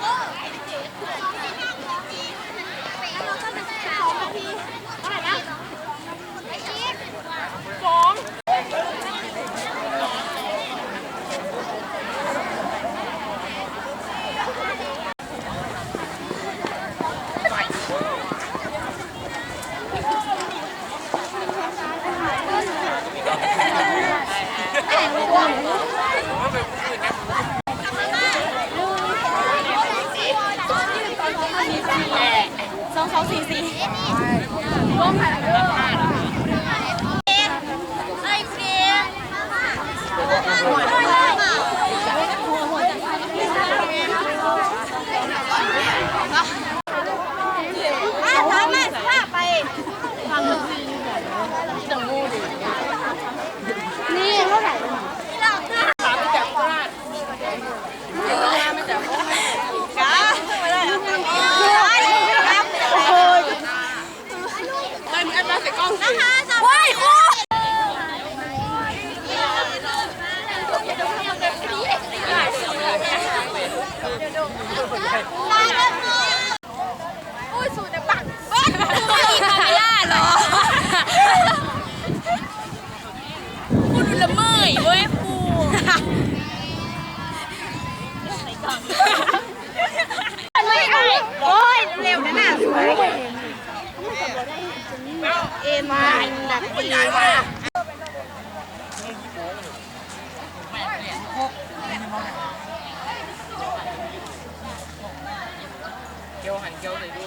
이렇게 예쁘다. สองสองสี่สี่ไอ้เฟียหัวด้วยหัวหัวจะถ้าไม่ถ้าไปนี่เท่าไหร่กาไม่ได้แล้วกันครับโอ้ยเฮ้ยมึงแอบมาใส่กล้องสิว้ายโอ้โอ้ยสูดแต่ปักเฮ้ยมีคาเมล่าเหรอพูดดู ละเมยเว้ยปูโอ้ยเร็วนะน่ะสวยเอมาหนักดีมากเกียวหันเกียวใส่ดู